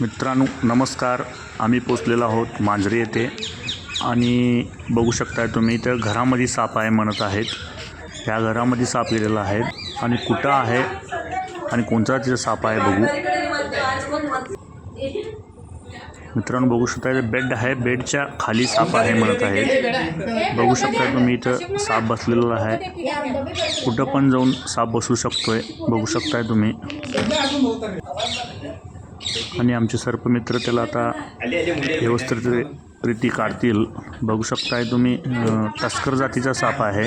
मित्रांनो नमस्कार. आम्ही पोचलेलो आहोत मांजरी येथे. आणि बघू शकताय तुम्ही इथं घरामध्ये साप आहे म्हणत आहेत. ह्या घरामध्ये साप गेलेला आहे. आणि कुठं आहे? आणि कोणता तिथं साप आहे बघू. मित्रांनो बघू शकता बेड आहे. बेडच्या खाली साप आहे म्हणत आहे बघू शकता तुम्ही इथं साप बसलेला आहे. कुठं पण जाऊन साप बसू शकतोय. बघू शकताय तुम्ही. आणि आमचे सर्पमित्र त्याला आता व्यवस्थित रीती काढतील. बघू शकताय तुम्ही अं, टस्कर जातीचा साप आहे.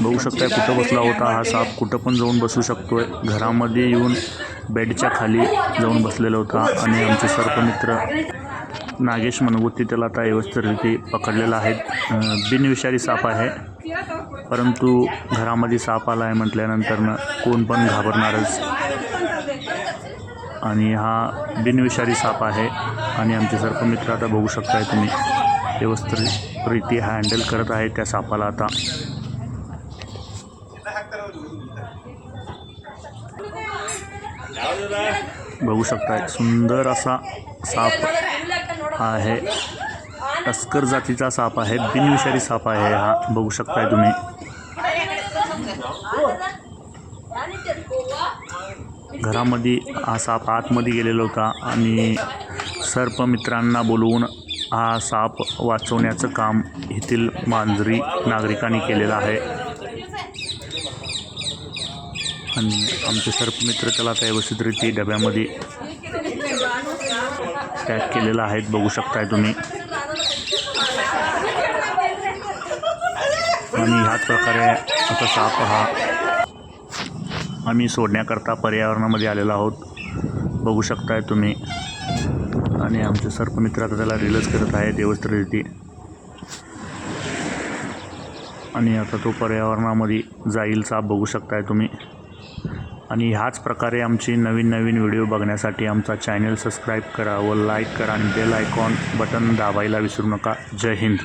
बघू शकताय कुठं बसला होता हा साप कुठं पण जाऊन बसू शकतोय. घरामध्ये येऊन बेडच्या खाली जाऊन बसलेला होता आणि आमचे सर्पमित्र नागेश मनगुती त्याला आता व्यवस्थितरिती पकडलेला आहे. बिनविषारी साप आहे. परंतु घरामध्ये साप आला आहे म्हटल्यानंतरनं कोण पण घाबरणारच. आणि हा बिनविषारी साप आहे आणि आमचे सर्पमित्र आता बघू शकताय तुम्ही. व्यवस्थितरिती हँडल करत आहे त्या सापाला आता. बघू शकताय सुंदर असा साप आहे. अस्कर जातीचा साप आहे बिनविषारी साप आहे हा. बघू शकताय तुम्ही. घरामध्ये हा साप आतमध्ये गेलेला होता आणि सर्पमित्रांना बोलवून हा साप वाचवण्याचं काम येथील मांजरी नागरिकांनी केलेलं आहे. आणि आमचे सर्पमित्र त्याला आता व्यवस्थितरिती डब्यामध्ये पॅक केलेला आहेत. बघू शकताय तुम्ही. आणि ह्याच प्रकारे आता साप हा आम्ही सोडण्याकरता पर्यावरणामध्ये आलेलो आहोत. बघू शकताय तुम्ही. आणि आमचे सर्पमित्र आता त्याला रिलज करत आहे व्यवस्थितरिती आणि आता तो पर्यावरणामध्ये जाईल साप बघू शकताय तुम्ही. आणि ह्याच प्रकारे आमची नवीन नवीन व्हिडिओ बघण्यासाठी आमचा चॅनल सबस्क्राईब करा व लाईक करा आणि बेल आयकॉन बटन दाबायला विसरू नका. जय हिंद.